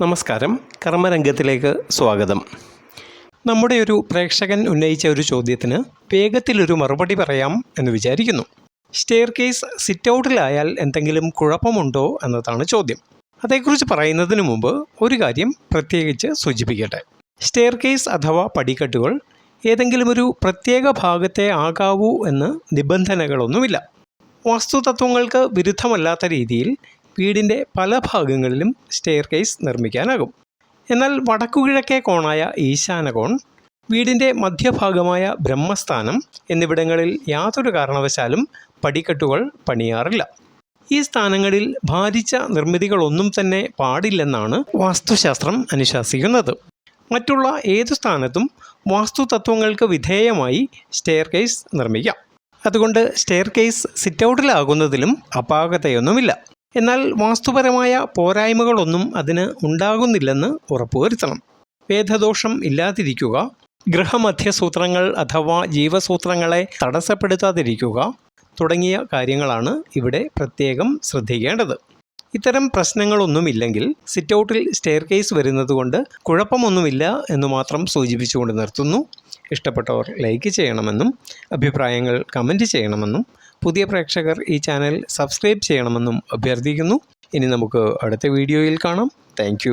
നമസ്കാരം. കർമ്മരംഗത്തിലേക്ക് സ്വാഗതം. നമ്മുടെ ഒരു പ്രേക്ഷകൻ ഉന്നയിച്ച ഒരു ചോദ്യത്തിന് വേഗത്തിലൊരു മറുപടി പറയാം എന്ന് വിചാരിക്കുന്നു. സ്റ്റെയർ കേസ് സിറ്റ് ഔട്ടിലായാൽ എന്തെങ്കിലും കുഴപ്പമുണ്ടോ എന്നതാണ് ചോദ്യം. അതേക്കുറിച്ച് പറയുന്നതിന് മുമ്പ് ഒരു കാര്യം പ്രത്യേകിച്ച് സൂചിപ്പിക്കട്ടെ. സ്റ്റെയർ കേസ് അഥവാ പടിക്കെട്ടുകൾ ഏതെങ്കിലും ഒരു പ്രത്യേക ഭാഗത്തെ ആകാവൂ എന്ന് നിബന്ധനകളൊന്നുമില്ല. വാസ്തുതത്വങ്ങൾക്ക് വിരുദ്ധമല്ലാത്ത രീതിയിൽ വീടിന്റെ പല ഭാഗങ്ങളിലും സ്റ്റെയർ കേസ് നിർമ്മിക്കാനാകും. എന്നാൽ വടക്കുകിഴക്കേ കോണായ ഈശാനകോൺ വീടിന്റെ മധ്യഭാഗമായ ബ്രഹ്മസ്ഥാനം എന്നിവിടങ്ങളിൽ യാതൊരു കാരണവശാലും പടിക്കെട്ടുകൾ പണിയാറില്ല. ഈ സ്ഥാനങ്ങളിൽ ഭാരിച്ച നിർമ്മിതികളൊന്നും തന്നെ പാടില്ലെന്നാണ് വാസ്തുശാസ്ത്രം അനുശാസിക്കുന്നത്. മറ്റുള്ള ഏതു സ്ഥാനത്തും വാസ്തുതത്വങ്ങൾക്ക് വിധേയമായി സ്റ്റെയർ കേസ് നിർമ്മിക്കാം. അതുകൊണ്ട് സ്റ്റെയർ കേസ് സിറ്റ് ഔട്ടിലാകുന്നതിലും അപാകതയൊന്നുമില്ല. എന്നാൽ വാസ്തുപരമായ പോരായ്മകളൊന്നും അതിന് ഉണ്ടാകുന്നില്ലെന്ന് ഉറപ്പുവരുത്തണം. വേദദോഷം ഇല്ലാതിരിക്കുക ഗൃഹമധ്യസൂത്രങ്ങൾ അഥവാ ജീവസൂത്രങ്ങളെ തടസ്സപ്പെടുത്താതിരിക്കുക തുടങ്ങിയ കാര്യങ്ങളാണ് ഇവിടെ പ്രത്യേകം ശ്രദ്ധിക്കേണ്ടത്. ഇത്തരം പ്രശ്നങ്ങളൊന്നുമില്ലെങ്കിൽ സിറ്റ് ഔട്ടിൽ സ്റ്റെയർ കേസ് വരുന്നതുകൊണ്ട് കുഴപ്പമൊന്നുമില്ല എന്ന് മാത്രം സൂചിപ്പിച്ചുകൊണ്ട് നിർത്തുന്നു. ഇഷ്ടപ്പെട്ടവർ ലൈക്ക് ചെയ്യണമെന്നും അഭിപ്രായങ്ങൾ കമന്റ് ചെയ്യണമെന്നും പുതിയ പ്രേക്ഷകർ ഈ ചാനൽ സബ്സ്ക്രൈബ് ചെയ്യണമെന്നും അഭ്യർത്ഥിക്കുന്നു. ഇനി നമുക്ക് അടുത്ത വീഡിയോയിൽ കാണാം. താങ്ക്